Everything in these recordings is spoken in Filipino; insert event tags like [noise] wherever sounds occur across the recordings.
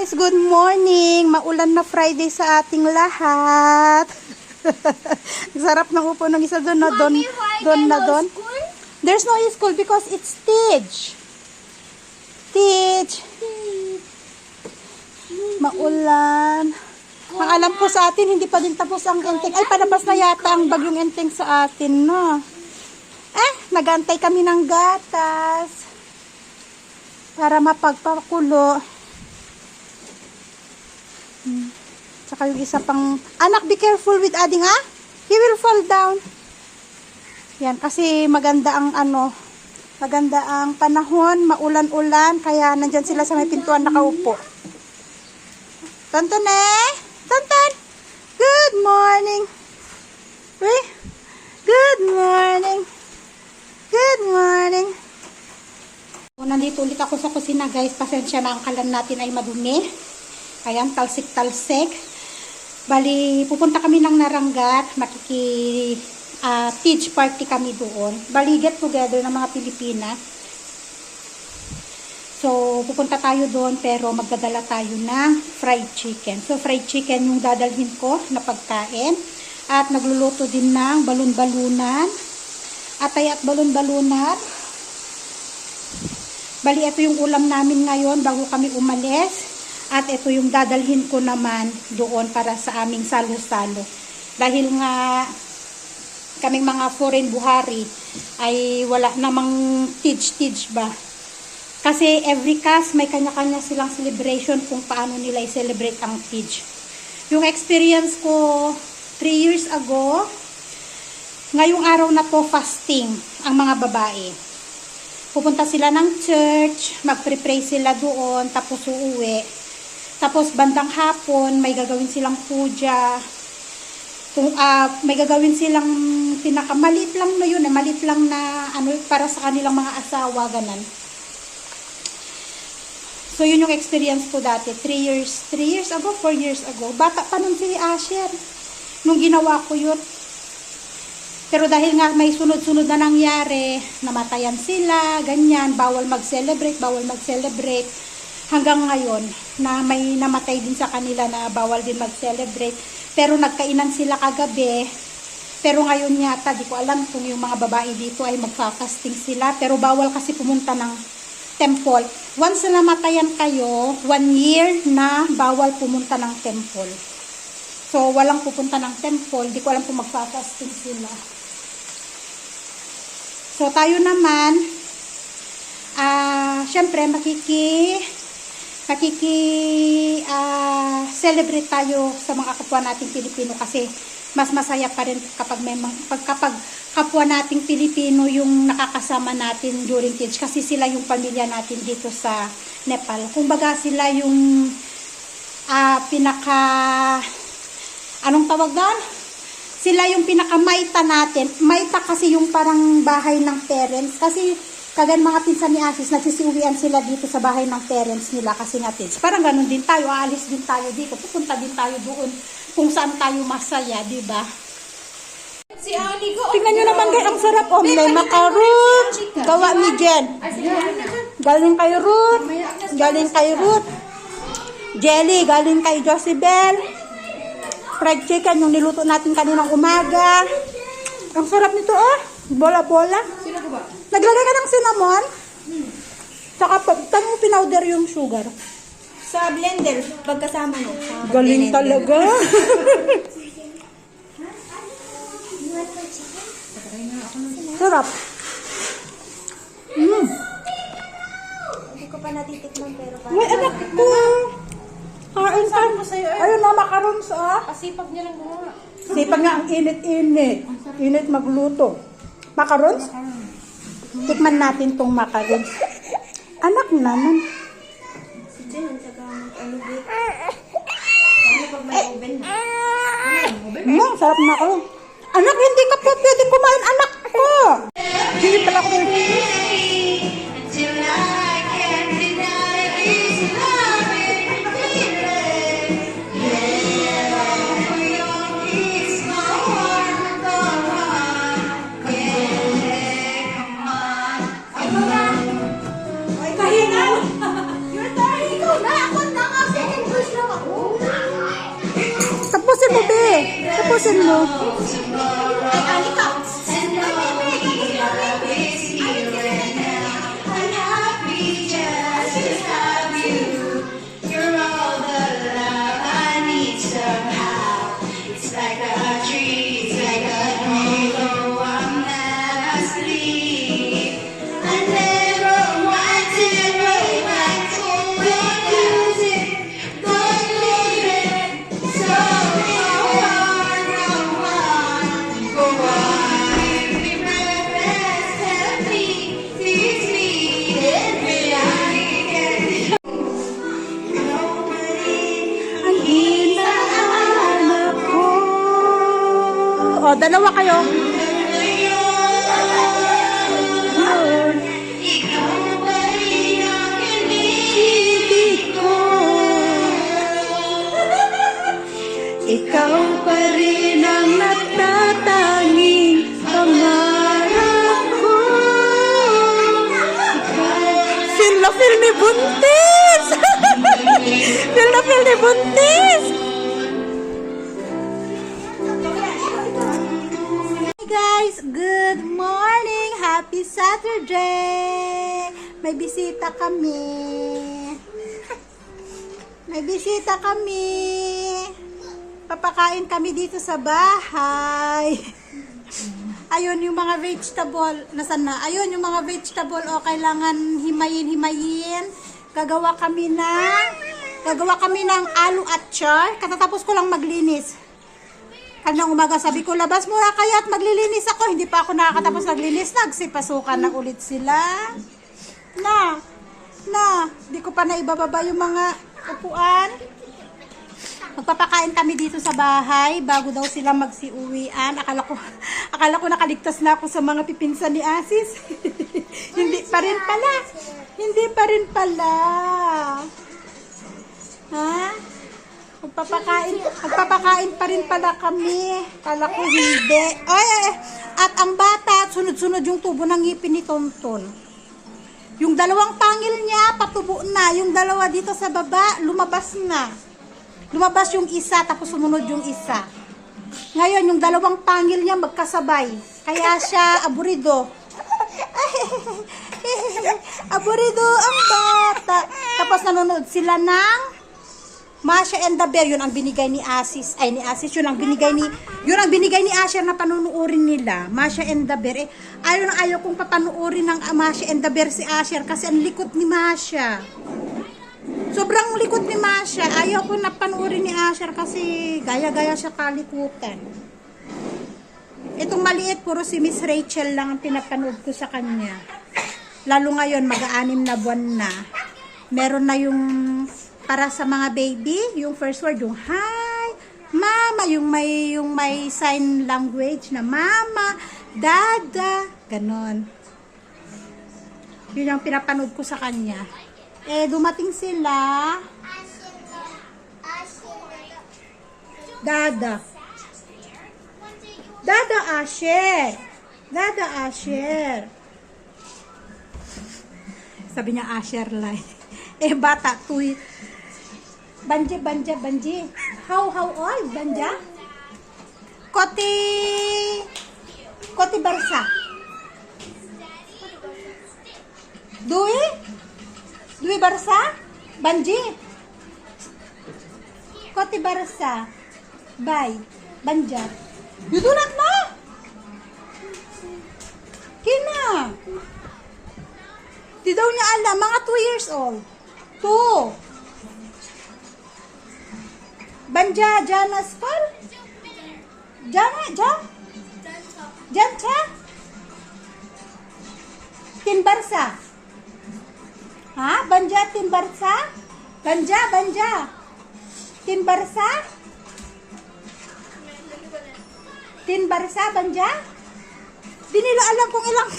guys, good morning. Maulan na Friday sa ating lahat. [laughs] Sarap ng upo ng isa doon na doon, doon na doon. There's no school because it's stage. Stage. Maulan. Ang alam ko sa atin, hindi pa din tapos ang enteng. Ay, palabas na yata ang bagyong enteng sa atin, no? Eh, nagantay kami ng gatas. Para mapagpakulo. Hmm. Tsaka yung isa pang... Anak, be careful with adding, ah? He will fall down. Yan, kasi maganda ang ano, maganda ang panahon, maulan-ulan, kaya nandyan sila sa may pintuan nakaupo. Tonton eh! Tonton! Good morning! Uy! Good morning! Good morning! So, nandito ulit ako sa kusina guys. Pasensya na ang kalan natin ay madumi. Ayan, talsik-talsik. Bali, pupunta kami ng Naranggat. Makiki teach party kami doon. Bali, get together ng mga Pilipina. So, pupunta tayo doon pero magdadala tayo ng fried chicken. So, fried chicken yung dadalhin ko na pagkain. At nagluluto din ng balon-balunan. Atay at balon-balunan. Bali, ito yung ulam namin ngayon bago kami umalis. At ito yung dadalhin ko naman doon para sa aming salo-salo. Dahil nga kaming mga foreign buhari ay wala namang teach-teach ba. Kasi every cast may kanya-kanya silang celebration kung paano nila i-celebrate ang teach. Yung experience ko 3 years ago, ngayong araw na to fasting ang mga babae. Pupunta sila ng church, magpre-pray sila doon, tapos uuwi. Tapos bandang hapon, may gagawin silang puja. Kung ah, may gagawin silang pinakamalit lang na yun, eh, malit lang na ano para sa kanilang mga asawa ganan. So yun yung experience ko dati, 3 years, 3 years ago, 4 years ago. Bata pa nun si Asher nung ginawa ko yun. Pero dahil nga may sunod-sunod na nangyari, namatayan sila, ganyan, bawal mag-celebrate, bawal mag-celebrate. Hanggang ngayon, na may namatay din sa kanila na bawal din mag-celebrate. Pero nagkainan sila kagabi. Pero ngayon yata, di ko alam kung yung mga babae dito ay magfa-fasting sila. Pero bawal kasi pumunta ng temple. Once na namatayan kayo, one year na bawal pumunta ng temple. So, walang pupunta ng temple. Di ko alam kung magfa-fasting sila. So, tayo naman, ah, syempre, makiki, makiki, ah, celebrate tayo sa mga kapwa nating Pilipino kasi mas masaya pa rin kapag may pag, kapag kapwa nating Pilipino yung nakakasama natin during kids kasi sila yung pamilya natin dito sa Nepal. Kumbaga sila yung ah, pinaka anong tawag doon? Sila yung pinaka-maita natin. Maita kasi yung parang bahay ng parents. Kasi kagan mga pinsan ni Asis, nagsisiuwian sila dito sa bahay ng parents nila kasi nga kids. Parang ganun din tayo, aalis din tayo dito. Pupunta din tayo doon kung saan tayo masaya, di ba? Si Ani ko. Tingnan nyo naman guys, ang sarap oh. May macaron. Gawa ni Jen. Galing kay Ruth. Galing kay Ruth. Jelly, galing kay Josibel. Fried chicken, yung niluto natin kaninang umaga. Ang sarap nito oh. Bola-bola. Naglagay ka ng cinnamon. Tsaka pa, tanong pinowder yung sugar. Sa blender, pagkasama. Sa Galing blender. talaga. [laughs] sarap. Mm. Hindi ko pa natitikman pero pa. May anak ko. Kain ka. Ayun na, macarons ah. Pasipag niya lang gumawa. Sipag nga ang init-init. Init magluto. Macarons? Tikman natin tong macarons. Anak naman. Si Jen, ang taga ano ba? Ano pag may oven na? Mm, sarap na ako. Anak, hindi ka po pwede kumain, anak ko. Hindi pala ako. Tapusin mo. O, dalawa kayo. Ikaw pa rin ang natatanging pangarap ko. Feel na feel ni Buntis! [laughs] feel na feel ni Buntis! Good morning! Happy Saturday! May bisita kami. [laughs] May bisita kami. Papakain kami dito sa bahay. [laughs] Ayun yung mga vegetable, nasan na? Ayun yung mga vegetable, o kailangan himayin-himayin. Gagawa kami ng, gagawa kami ng alu at char. Katatapos ko lang maglinis. Kanang umaga sabi ko, labas muna kayo at maglilinis ako. Hindi pa ako nakakatapos maglinis. Nagsipasukan na ulit sila. Na, na, di ko pa naibababa yung mga upuan. Magpapakain kami dito sa bahay bago daw sila magsiuwian. Akala ko, [laughs] akala ko nakaligtas na ako sa mga pipinsan ni Asis. [laughs] Hindi pa rin pala. Hindi pa rin pala. Ha? Magpapakain, magpapakain pa rin pala kami. Kala ko hindi. Ay. At ang bata, sunod-sunod yung tubo ng ngipin ni Tonton. Yung dalawang pangil niya, patubo na. Yung dalawa dito sa baba, lumabas na. Lumabas yung isa, tapos sumunod yung isa. Ngayon, yung dalawang pangil niya magkasabay. Kaya siya aburido. [laughs] aburido ang bata. Tapos nanonood sila ng Masha and the Bear, yun ang binigay ni Asis. Ay, ni Asis, yun ang binigay ni, yun ang binigay ni Asher na panunuorin nila. Masha and the Bear. Eh, ayaw na ayaw kong papanuorin ng Masha and the Bear si Asher kasi ang likot ni Masha. Sobrang likot ni Masha. Ayaw ko na panuorin ni Asher kasi gaya-gaya siya kalikutan. Itong maliit, puro si Miss Rachel lang ang pinapanood ko sa kanya. Lalo ngayon, mag-aanim na buwan na. Meron na yung para sa mga baby, yung first word, yung hi, mama, yung may, yung may sign language na mama, dada, ganon. Yun yung pinapanood ko sa kanya. Eh, dumating sila, dada. Dada Asher. Dada Asher. Sabi niya Asher Lai. [laughs] Eh, bata, tuy. Banje, banja, banje. How, how old, banja? Koti, Koti Barsa. Dui? Dui Barsa? Banji? Koti Barsa. Bye. Banja. You do not know? Kina. Di daw niya alam. Mga 2 years old. 2. Banja, Janas Pal? Jana, Ja? Jancha? Timbarsa? Ha? Banja, Timbarsa? Banja, Banja? Timbarsa? Timbarsa, Banja? Di nila alam kung ilang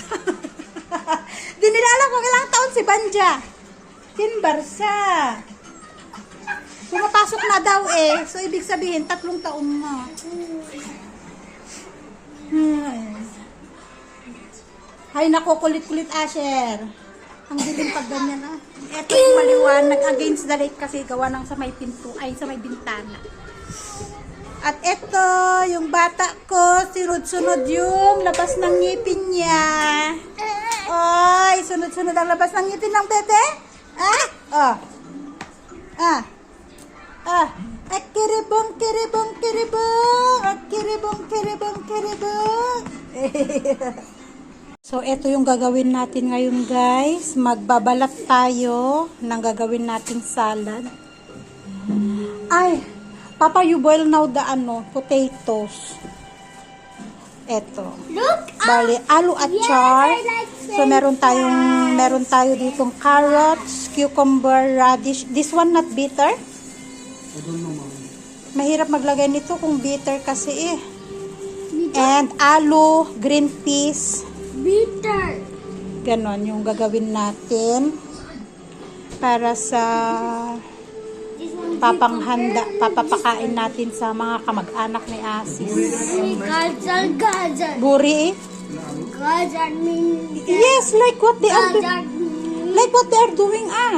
[laughs] Di nila alam kung ilang taon si Banja. Timbarsa. Pumapasok na daw eh. So, ibig sabihin, tatlong taon na. Hmm. Ay, nako, kulit-kulit, Asher. Ang dilim pag ganyan, ah. Eto yung maliwanag against the light kasi gawa ng sa may pinto, ay sa may bintana. At ito, yung bata ko, sunod-sunod yung labas ng ngipin niya. Ay, sunod-sunod ang labas ng ngipin ng bebe. Ah, oh. Ah. Ah. At kiribong, kiribong, kiribong. At kiribong, kiribong, [laughs] so, ito yung gagawin natin ngayon, guys. Magbabalat tayo ng gagawin nating salad. Ay, Papa, you boil now the ano, potatoes. Eto. Look! Bali, alu at char. I like So, meron tayong, meron tayo ditong carrots, cucumber, radish. This one not bitter? Mahirap maglagay nito kung bitter kasi eh. And alu, green peas. Bitter! Ganon yung gagawin natin para sa papanghanda, papapakain natin sa mga kamag-anak ni Asis. Gajar, gajar. Buri eh? Gajar means Yes, like what they are do- gajar means like what they are doing ah.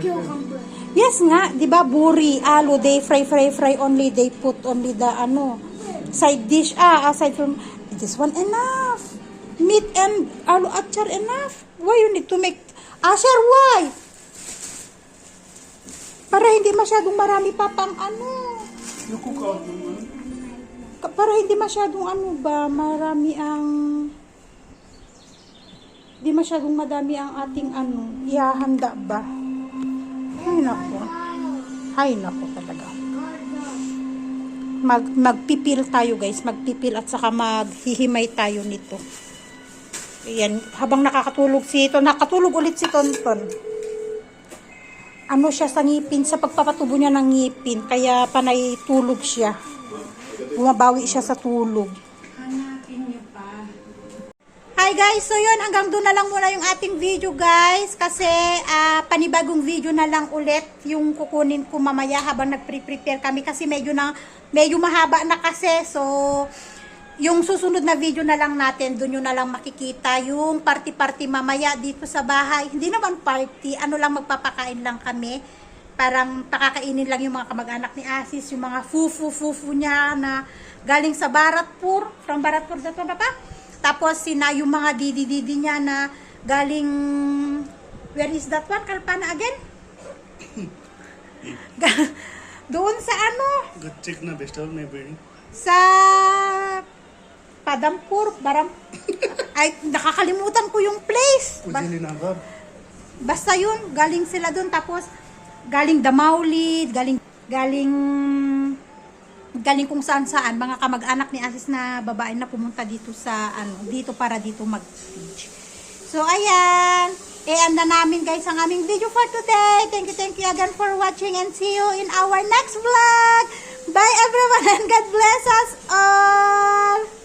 cucumber. Yes nga, 'di ba? Buri, alo, they fry fry fry only, they put only the ano side dish ah aside from this one enough. Meat and alo achar enough. Why you need to make Asher, why? Para hindi masyadong marami pa pang ano. Ka- Para hindi masyadong ano ba, marami ang hindi masyadong madami ang ating ano, ihahanda ba? Ay, nako. Ay, nako talaga. Mag, magpipil tayo guys. Magpipil at saka maghihimay tayo nito. Ayan. Habang nakakatulog si ito, nakatulog ulit si Tonton. Ano siya sa ngipin, sa pagpapatubo niya ng ngipin. Kaya panay tulog siya. Bumabawi siya sa tulog. Hi guys, so yun hanggang doon na lang muna yung ating video guys. Kasi ah, panibagong video na lang ulit yung kukunin ko mamaya habang nagpre-prepare kami. Kasi medyo na medyo mahaba na kasi. So yung susunod na video na lang natin doon yun na lang makikita yung party-party mamaya dito sa bahay. Hindi naman party. Ano lang magpapakain lang kami. Parang pakakainin lang yung mga kamag-anak ni Asis yung mga fufu-fufu niya na galing sa Baratpur from Baratpur dito ba pa? Tapos sina yung mga didi-didi niya na galing where is that one? Kalpana again? [coughs] Doon sa ano? Gutchik na bestal may building. Sa Padampur, Baram. [coughs] Ay, nakakalimutan ko yung place. Ba- Basta yun, galing sila doon tapos galing Damauli, galing galing galing kung saan saan mga kamag-anak ni Asis na babae na pumunta dito sa ano dito para dito mag-teach. So ayan, eh anda namin guys ang aming video for today. Thank you, thank you again for watching and see you in our next vlog. Bye everyone [laughs] and God bless us all.